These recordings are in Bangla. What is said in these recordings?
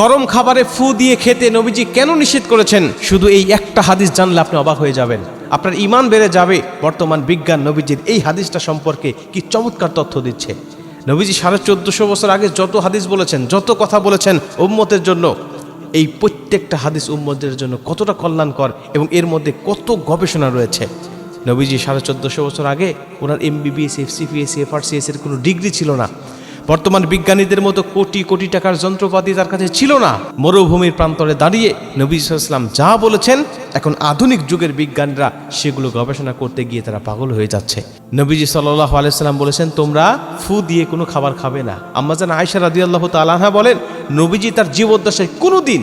গরম খাবারে ফু দিয়ে খেতে নবীজি কেন নিষেধ করেছেন? শুধু এই একটা হাদিস জানলে আপনি অবাক হয়ে যাবেন। আপনার ইমান বেড়ে যাবে, বর্তমান বিজ্ঞান নবীজির এই হাদিসটা সম্পর্কে কি চমৎকার তথ্য দিচ্ছে। নবীজি সাড়ে চোদ্দশো বছর আগে যত হাদিস বলেছেন, যত কথা বলেছেন উম্মতের জন্য, এই প্রত্যেকটা হাদিস উম্মতের জন্য কতটা কল্যাণকর এবং এর মধ্যে কত গবেষণা রয়েছে। নবীজি সাড়ে চোদ্দশো বছর আগে ওনার এমবিবিএস, এফসিপিএস, এফআরসিএস এর কোনো ডিগ্রি ছিল না। বর্তমান বিজ্ঞানীদের মতো কোটি কোটি টাকার যন্ত্রপাতি তার কাছে ছিল না। মরুভূমির প্রান্তরে দাঁড়িয়ে নবী ইসলাম যা বলেছেন, এখন আধুনিক যুগের বিজ্ঞানীরা সেগুলো গবেষণা করতে গিয়ে তারা পাগল হয়ে যাচ্ছে। নবীজি সাল্লাহ আলাইসাল্লাম বলেছেন, তোমরা ফু দিয়ে কোনো খাবার খাবে না। আম্মাজান আয়সা রাদিয়াল্লাহু তালাহা বলেন, নবীজি তার জীবদ্দশায় কোনো দিন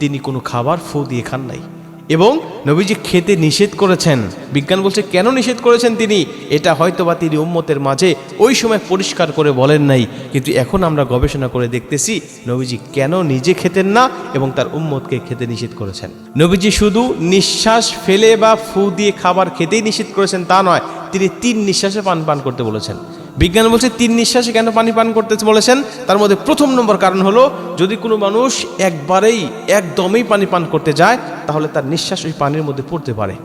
তিনি কোনো খাবার ফু দিয়ে খান নাই। এবং নবীজি খেতে নিষেধ করেছেন। বিজ্ঞান বলছে, কেন নিষেধ করেছেন তিনি? এটা হয়তোবা তিনি উম্মতের মাঝে ওই সময় পরিষ্কার করে বলেন নাই। কিন্তু এখন আমরা গবেষণা করে দেখতেছি, নবীজি কেন নিজে খেতেন না এবং তার উম্মতকে খেতে নিষেধ করেছেন। নবীজি শুধু নিঃশ্বাস ফেলে বা ফু দিয়ে খাবার খেতেই নিষেধ করেছেন, তা নয়, তিনি তিন নিঃশ্বাসে পান পান করতে বলেছেন। বিজ্ঞান বলছে, তিন নিঃশ্বাসে কেন পানি পান করতে বলেছেন? তার মধ্যে প্রথম নম্বর কারণ হলো, যদি কোনো মানুষ একবারেই একদমই পানি পান করতে যায় তাহলে তার নিঃশ্বাস ওই পানির মধ্যে পড়তে পারে।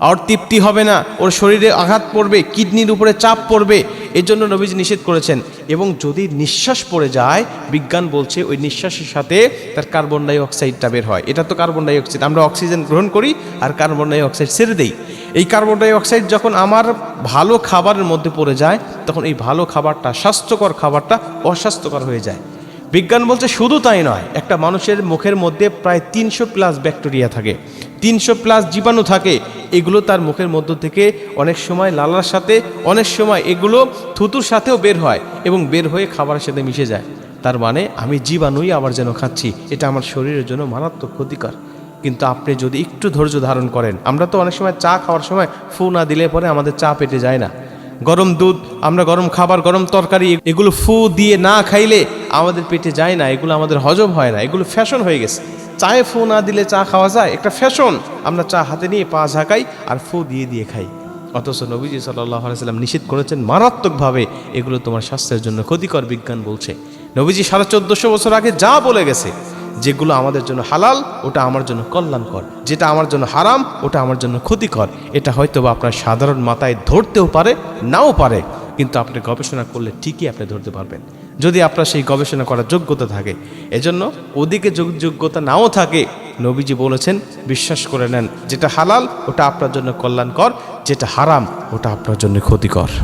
আর তৃপ্তি হবে না। ওর শরীরে আঘাত পড়বে, কিডনির উপরে চাপ পড়বে এর জন্য নবীজি নিষেধ করেছেন। এবং যদি নিঃশ্বাস পড়ে যায়, বিজ্ঞান বলছে ওই নিঃশ্বাসের সাথে তার কার্বন ডাই অক্সাইডটা বের হয়। এটা তো কার্বন ডাই অক্সাইড আমরা অক্সিজেন গ্রহণ করি আর কার্বন ডাই অক্সাইড ছেড়ে দেই। এই কার্বন ডাই অক্সাইড যখন আমার ভালো খাবারের মধ্যে পড়ে যায়, তখন এই ভালো খাবারটা, স্বাস্থ্যকর খাবারটা অস্বাস্থ্যকর হয়ে যায়। বিজ্ঞান বলছে শুধু তাই নয়, একটা মানুষের মুখের মধ্যে প্রায় তিনশো প্লাস ব্যাকটেরিয়া থাকে। তিনশো প্লাস জীবাণু থাকে। এগুলো তার মুখের মধ্য থেকে অনেক সময় লালার সাথে, অনেক সময় এগুলো থুতুর সাথেও বের হয় এবং বের হয়ে খাবারের সাথে মিশে যায়। তার মানে আমি জীবাণুই আবার যেন খাচ্ছি, এটা আমার শরীরের জন্য মারাত্মক ক্ষতিকর। কিন্তু আপনি যদি একটু ধৈর্য ধারণ করেন, আমরা তো অনেক সময় চা খাওয়ার সময় ফু না দিলে পরে আমাদের চা পেটে যায় না। গরম দুধ, আমরা গরম খাবার, গরম তরকারি, এগুলো ফু দিয়ে না খাইলে আমাদের পেটে যায় না, এগুলো আমাদের হজম হয় না, এগুলো ফ্যাশন হয়ে গেছে। চায়ে ফু না দিলে চা খাওয়া যায়, একটা ফ্যাশন। আমরা চা হাতে নিয়ে পা ঝাঁকাই আর ফু দিয়ে দিয়ে খাই। অথচ নবীজি সাল্লাম নিষেধ করেছেন, মারাত্মকভাবে এগুলো তোমার স্বাস্থ্যের জন্য ক্ষতিকর বিজ্ঞান বলছে। নবীজি সাড়ে চোদ্দশো বছর আগে যা বলে গেছে যেগুলো আমাদের জন্য হালাল, ওটা আমার জন্য কল্যাণকর। যেটা আমার জন্য হারাম, ওটা আমার জন্য ক্ষতিকর। এটা হয়তো বা আপনার সাধারণ মাথায় ধরতেও পারে, নাও পারে, কিন্তু আপনি গবেষণা করলে ঠিকই আপনি ধরতে পারবেন। যদি আপনার সেই গবেষণা করার যোগ্যতা থাকে, এজন্য ওদিকে যোগ- যোগ্যতা নাও থাকে, নবীজি বলেছেন, বিশ্বাস করে নেন, যেটা হালাল, ওটা আপনার জন্য কল্যাণকর, যেটা হারাম, ওটা আপনার জন্য ক্ষতিকর।